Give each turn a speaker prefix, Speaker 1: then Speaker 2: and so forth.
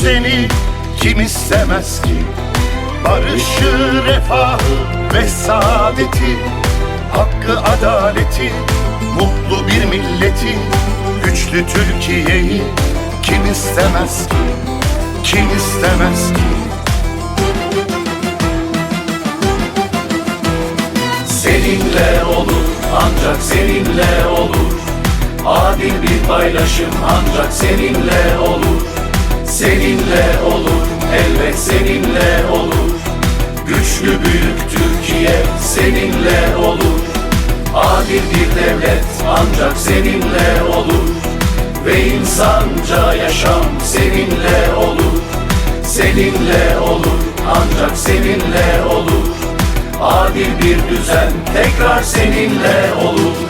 Speaker 1: düzeni kim istemez ki? Barışı, refahı ve saadeti Hakkı, adaleti, mutlu bir milleti Güçlü Türkiye'yi kim istemez ki? Kim istemez ki?
Speaker 2: Seninle olur ancak seninle olur. Adil bir paylaşım ancak seninle olur Seninle olur elbet seninle olur. Güçlü büyük Türkiye seninle olur. Adil bir devlet ancak seninle olur. Ve insanca yaşam seninle olur. Seninle olur ancak seninle olur. Adil bir düzen tekrar seninle olur